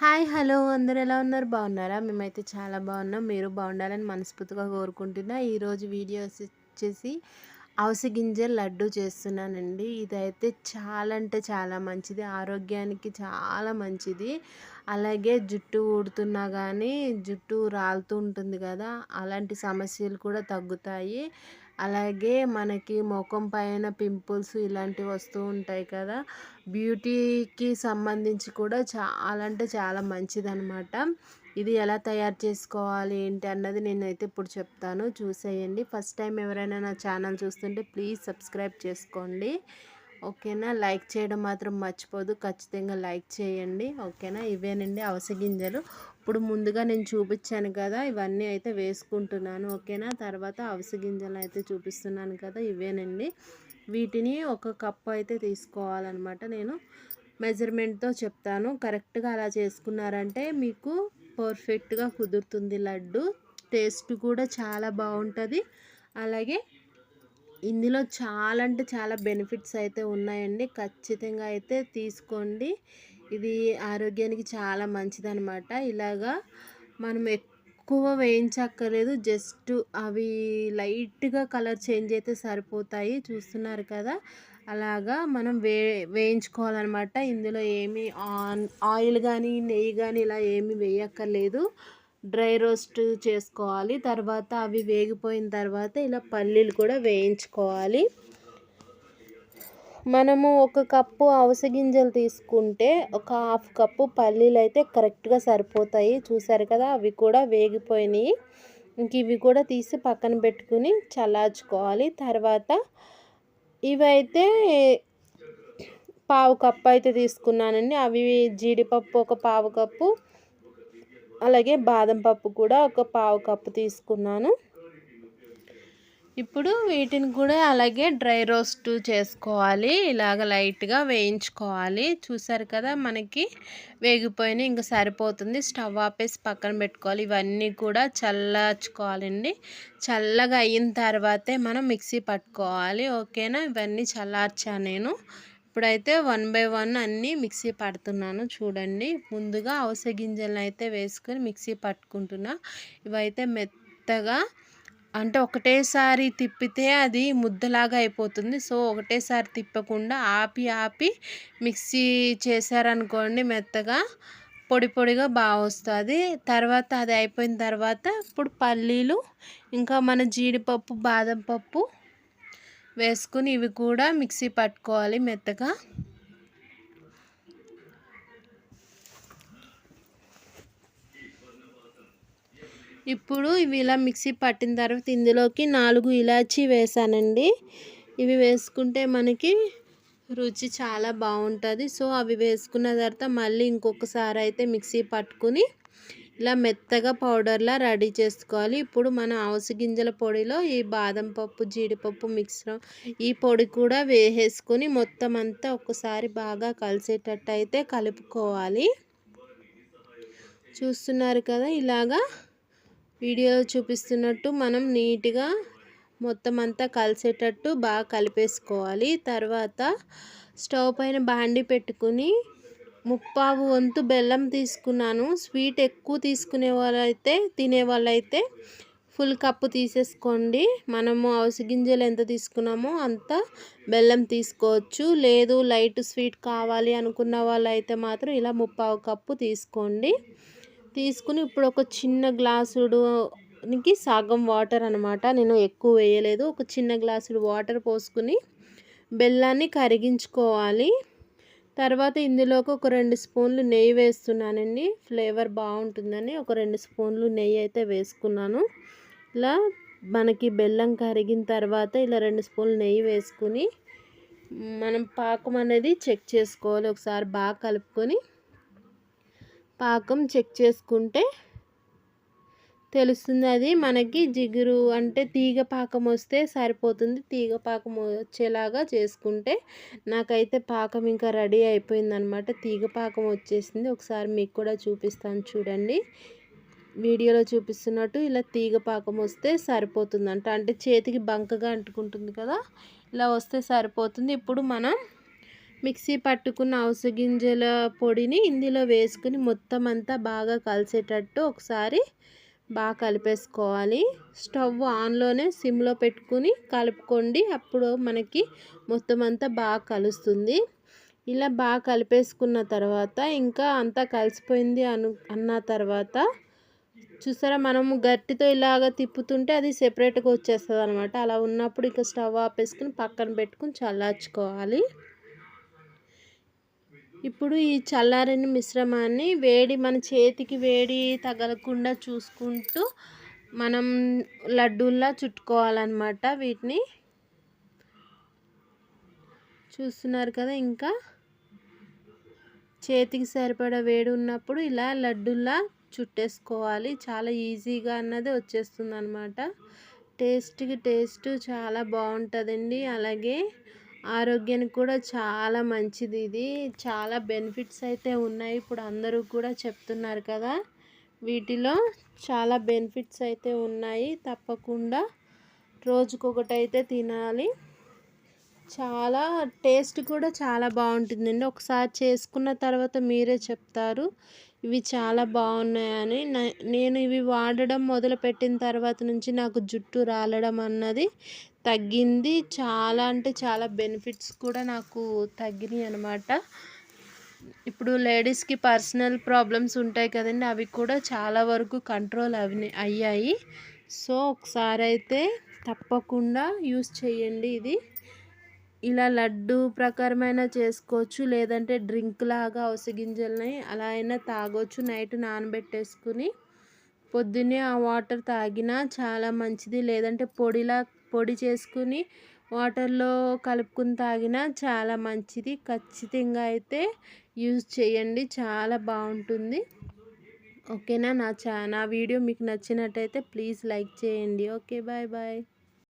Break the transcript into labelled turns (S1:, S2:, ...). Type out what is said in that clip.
S1: Hi hello. అందరు ఎలా ఉన్నారు? బాగున్నారా? మేమైతే చాలా బాగున్నాం. మీరు బాగుండాలని మనస్ఫూర్తిగా కోరుకుంటున్నా. ఈరోజు వీడియో వచ్చేసి అవసి గింజ లడ్డు చేస్తున్నానండి. ఇదైతే చాలా అంటే చాలా మంచిది. ఆరోగ్యానికి చాలా మంచిది. అలాగే జుట్టు ఊడుతున్నా కానీ జుట్టు రాలుతూ ఉంటుంది కదా అలాంటి సమస్యలు కూడా తగ్గుతాయి. అలాగే మనకి ముఖం పైన పింపుల్స్ ఇలాంటివి వస్తూ ఉంటాయి కదా. బ్యూటీకి సంబంధించి కూడా చాలా అంటే చాలా మంచిదనమాట ఇది ఎలా తయారు చేసుకోవాలి ఏంటి అన్నది నేనైతే ఇప్పుడు చెప్తాను. చూసేయండి. ఫస్ట్ టైం ఎవరైనా నా ఛానల్ చూస్తుంటే ప్లీజ్ సబ్స్క్రైబ్ చేసుకోండి. ఓకేనా? లైక్ చేయడం మాత్రం మర్చిపోదు. ఖచ్చితంగా లైక్ చేయండి. ఓకేనా? ఇవేనండి. అవస గింజలు ఇప్పుడు ముందుగా నేను చూపించాను కదా ఇవన్నీ అయితే వేసుకుంటున్నాను ఓకేనా? తర్వాత అవిసె గింజలు అయితే చూపిస్తున్నాను కదా ఇవేనండి. వీటిని ఒక కప్పు అయితే తీసుకోవాలన్నమాట నేను. మెజర్మెంట్తో చెప్తాను. కరెక్ట్గా అలా చేసుకున్నారంటే మీకు పర్ఫెక్ట్గా కుదురుతుంది లడ్డు. టేస్ట్ కూడా చాలా బాగుంటుంది. అలాగే ఇందులో చాలా అంటే చాలా బెనిఫిట్స్ అయితే ఉన్నాయండి. ఖచ్చితంగా అయితే తీసుకోండి. ఇది ఆరోగ్యానికి చాలా మంచిదనమాట ఇలాగా మనం ఎక్కువ వేయించక్కర్లేదు. జస్ట్ అవి లైట్గా కలర్ చేంజ్ అయితే సరిపోతాయి. చూస్తున్నారు కదా? అలాగా మనం వే వేయించుకోవాలన్నమాట. ఇందులో ఏమి ఆయిల్ కానీ నెయ్యి కానీ ఇలా ఏమి వేయక్కర్లేదు. డ్రై రోస్ట్ చేసుకోవాలి. తర్వాత అవి వేగిపోయిన తర్వాత ఇలా పల్లీలు కూడా వేయించుకోవాలి. మనము ఒక కప్పు అవస గింజలు తీసుకుంటే ఒక హాఫ్ కప్పు పల్లీలు అయితే కరెక్ట్గా సరిపోతాయి. చూసారు కదా అవి కూడా వేగిపోయినాయి. ఇంక ఇవి కూడా తీసి పక్కన పెట్టుకుని చల్లార్చుకోవాలి. తర్వాత ఇవైతే పావు కప్పు అయితే తీసుకున్నానండి. అవి జీడిపప్పు ఒక పావు కప్పు అలాగే బాదం పప్పు కూడా ఒక పావు కప్పు తీసుకున్నాను. ఇప్పుడు వీటిని కూడా అలాగే డ్రై రోస్ట్ చేసుకోవాలి. ఇలాగ లైట్గా వేయించుకోవాలి. చూసారు కదా మనకి వేగిపోయినాయి ఇంకా సరిపోతుంది. స్టవ్ ఆపేసి పక్కన పెట్టుకోవాలి. ఇవన్నీ కూడా చల్లార్చుకోవాలండి. చల్లగా అయిన తర్వాతే మనం మిక్సీ పట్టుకోవాలి. ఓకేనా? ఇవన్నీ చల్లార్చాను నేను. ఇప్పుడైతే వన్ బై వన్ అన్నీ మిక్సీ పడుతున్నాను. చూడండి. ముందుగా అవస గింజలను అయితే వేసుకొని మిక్సీ పట్టుకుంటున్నా. ఇవైతే మెత్తగా అంటే ఒకటేసారి తిప్పితే అది ముద్దలాగా అయిపోతుంది. సో ఒకటేసారి తిప్పకుండా ఆపి ఆపి మిక్సీ చేశారనుకోండి మెత్తగా పొడి పొడిగా బాగా వస్తుంది తర్వాత అది అయిపోయిన తర్వాత ఇప్పుడు పల్లీలు ఇంకా మన జీడిపప్పు బాదం పప్పు వేసుకుని ఇవి కూడా మిక్సీ పట్టుకోవాలి మెత్తగా. ఇప్పుడు ఇవి ఇలా మిక్సీ పట్టిన తర్వాత ఇందులోకి నాలుగు ఇలాచీ వేసానండి. ఇవి వేసుకుంటే మనకి రుచి చాలా బాగుంటుంది. సో అవి వేసుకున్న తర్వాత మళ్ళీ ఇంకొకసారి అయితే మిక్సీ పట్టుకుని ఇలా మెత్తగా పౌడర్లా రెడీ చేసుకోవాలి. ఇప్పుడు మన అవస గింజల పొడిలో ఈ బాదం పప్పు జీడిపప్పు మిక్సర్ ఈ పొడి కూడా వేసేసుకొని మొత్తం అంతా ఒకసారి బాగా కలిసేటట్టు అయితే కలుపుకోవాలి. చూస్తున్నారు కదా ఇలాగా వీడియోలో చూపిస్తున్నట్టు మనం నీట్గా మొత్తం అంతా కలిసేటట్టు బాగా కలిపేసుకోవాలి. తర్వాత స్టవ్ పైన బాండి పెట్టుకుని ముప్పావు వంతు బెల్లం తీసుకున్నాను. స్వీట్ ఎక్కువ తీసుకునే వాళ్ళైతే తినే వాళ్ళైతే ఫుల్ కప్పు తీసేసుకోండి. మనము అవసి గింజలు ఎంత తీసుకున్నామో అంత బెల్లం తీసుకోవచ్చు. లేదు లైట్ స్వీట్ కావాలి అనుకున్న వాళ్ళైతే మాత్రం ఇలా ముప్పావు కప్పు తీసుకోండి. తీసుకుని ఇప్పుడు ఒక చిన్న గ్లాసుడుకి సగం వాటర్ అనమాట. నేను ఎక్కువ వేయలేదు. ఒక చిన్న గ్లాసుడు వాటర్ పోసుకుని బెల్లాన్ని కరిగించుకోవాలి. తర్వాత ఇందులోకి ఒక రెండు స్పూన్లు నెయ్యి వేస్తున్నానండి. ఫ్లేవర్ బాగుంటుందని ఒక రెండు స్పూన్లు నెయ్యి అయితే వేసుకున్నాను. ఇలా మనకి బెల్లం కరిగిన తర్వాత ఇలా రెండు స్పూన్లు నెయ్యి వేసుకుని మనం పాకం అనేది చెక్ చేసుకోవాలి. ఒకసారి బాగా కలుపుకొని పాకం చెక్ చేసుకుంటే తెలుస్తుంది అది. మనకి జిగురు అంటే తీగ పాకం వస్తే సరిపోతుంది. తీగ పాకం వచ్చేలాగా చేసుకుంటే నాకైతే పాకం ఇంకా రెడీ అయిపోయిందనమాట తీగ పాకం వచ్చేసింది. ఒకసారి మీకు కూడా చూపిస్తాను చూడండి. వీడియోలో చూపిస్తున్నట్టు ఇలా తీగ పాకం వస్తే సరిపోతుందంట. అంటే చేతికి బంకగా అంటుకుంటుంది కదా ఇలా వస్తే సరిపోతుంది. ఇప్పుడు మనం మిక్సీ పట్టుకున్న అవస గింజల పొడిని ఇందులో వేసుకుని మొత్తం అంతా బాగా కలిసేటట్టు ఒకసారి బాగా కలిపేసుకోవాలి. స్టవ్ ఆన్లోనే సిమ్లో పెట్టుకుని కలుపుకోండి. అప్పుడు మనకి మొత్తం అంతా బాగా కలుస్తుంది. ఇలా బాగా కలిపేసుకున్న తర్వాత ఇంకా అంతా కలిసిపోయింది అను అన్న తర్వాత చూసారా మనము గట్టితో ఇలాగ తిప్పుతుంటే అది సెపరేట్గా వచ్చేస్తుంది అనమాట అలా ఉన్నప్పుడు ఇంకా స్టవ్ ఆపేసుకుని పక్కన పెట్టుకుని చల్లార్చుకోవాలి. ఇప్పుడు ఈ చల్లారిన మిశ్రమాన్ని వేడి మన చేతికి వేడి తగలకుండా చూసుకుంటూ మనం లడ్డూల్లా చుట్టుకోవాలన్నమాట వీటిని. చూస్తున్నారు కదా ఇంకా? చేతికి సరిపడా వేడి ఉన్నప్పుడు ఇలా లడ్డులా చుట్టేసుకోవాలి. చాలా ఈజీగా అన్నది వచ్చేస్తుంది అనమాట టేస్ట్కి టేస్ట్ చాలా బాగుంటుందండి. అలాగే ఆరోగ్యానికి కూడా చాలా మంచిది ఇది. చాలా బెనిఫిట్స్ అయితే ఉన్నాయి. ఇప్పుడు అందరూ కూడా చెప్తున్నారు కదా వీటిలో చాలా బెనిఫిట్స్ అయితే ఉన్నాయి. తప్పకుండా రోజుకొకటైతే తినాలి. చాలా టేస్ట్ కూడా చాలా బాగుంటుందండి. ఒకసారి చేసుకున్న తర్వాత మీరే చెప్తారు. ఇవి చాలా బాగున్నాయని. నేను ఇవి వాడడం మొదలుపెట్టిన తర్వాత నుంచి నాకు జుట్టు రాలడం అన్నది తగ్గింది. చాలా అంటే చాలా బెనిఫిట్స్ కూడా నాకు తగ్గినాయి అనమాట ఇప్పుడు లేడీస్కి పర్సనల్ ప్రాబ్లమ్స్ ఉంటాయి కదండి అవి కూడా చాలా వరకు కంట్రోల్ అవి అయ్యాయి. సో ఒకసారి అయితే తప్పకుండా యూస్ చేయండి ఇది. ఇలా లడ్డు ప్రకారమైన చేసుకోవచ్చు లేదంటే డ్రింక్ లాగా అవసగింజలని అలా అయినా తాగొచ్చు నైట్ నానబెట్టేసుకుని. పొద్దున్నే ఆ వాటర్ తాగినా చాలా మంచిది లేదంటే పొడిలా పొడి చేసుకుని వాటర్లో కలుపుకుని తాగినా చాలా మంచిది. ఖచ్చితంగా అయితే యూజ్ చేయండి. చాలా బాగుంటుంది. ఓకేనా నా చా నా వీడియో మీకు నచ్చినట్టయితే ప్లీజ్ లైక్ చేయండి. Okay bye bye.